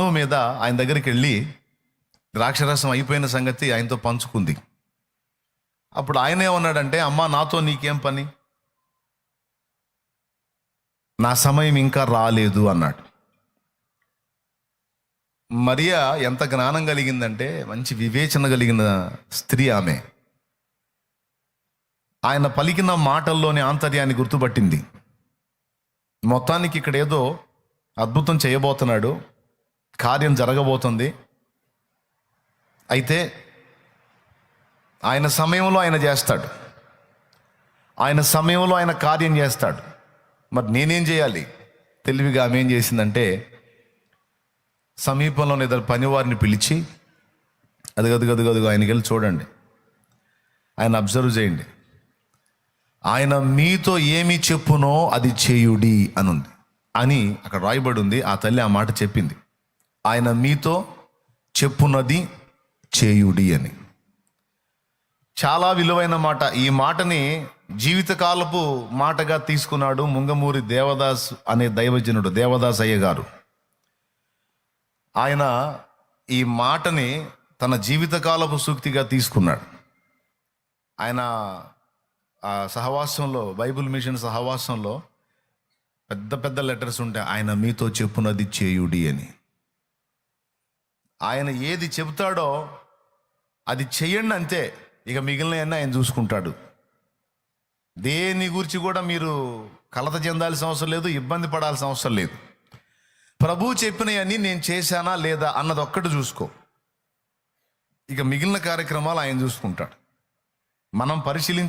మీద ఆయన దగ్గరికి వెళ్ళి ద్రాక్షరసం అయిపోయిన సంగతి ఆయనతో పంచుకుంది. అప్పుడు ఆయన ఏమన్నాడంటే అమ్మా నాతో నీకేం పని? నా సమయం ఇంకా రాలేదు అన్నాడు. మరియా ఎంత జ్ఞానం కలిగిందంటే మంచి వివేచన కలిగిన స్త్రీ ఆమె. ఆయన పలికిన మాటల్లోని ఆంతర్యాన్ని గుర్తుపట్టింది. మొత్తానికి ఇక్కడ ఏదో అద్భుతం చేయబోతున్నాడు. కార్యం జరగబోతుంది. అయితే ఆయన సమయంలో ఆయన చేస్తాడు. ఆయన సమయంలో ఆయన కార్యం చేస్తాడు. మరి నేనేం చేయాలి? తెలివిగా ఆమె ఏం చేసిందంటే సమీపంలోని ఇద్దరు పనివారిని పిలిచి అది గదు గదు గదుగు ఆయనకి వెళ్ళి చూడండి. ఆయన అబ్జర్వ్ చేయండి. ఆయన మీతో ఏమి చెప్పునో అది చేయుడి అనుంది. అని అక్కడ రాయబడి ఉంది. ఆ తల్లి ఆ మాట చెప్పింది. ఆయన మీతో చెప్పున్నది చేయుడి అని. చాలా విలువైన మాట. ఈ మాటని జీవితకాలపు మాటగా తీసుకున్నాడు ముంగమూరి దేవదాస్ అనే దైవజనుడు దేవదాస్ అయ్య గారు. ఆయన ఈ మాటని తన జీవితకాలపు సూక్తిగా తీసుకున్నాడు. ఆయన ఆ సహవాసంలో బైబిల్ మిషన్ సహవాసంలో పెద్ద పెద్ద లెటర్స్ ఉంటాయి ఆయన మీతో చెప్పునది చేయుడి అని. ఆయన ఏది చెబుతాడో అది చెయ్యండి అంతే. ఇక మిగిలిన ఆయన చూసుకుంటాడు. దేని గురించి కూడా మీరు కలత చెందాల్సిన అవసరం లేదు ఇబ్బంది పడాల్సిన అవసరం లేదు. ప్రభు చెప్పినవన్నీ నేను చేశానా లేదా అన్నది ఒక్కటి చూసుకో. ఇక మిగిలిన కార్యక్రమాలు ఆయన చూసుకుంటాడు. మనం పరిశీలించు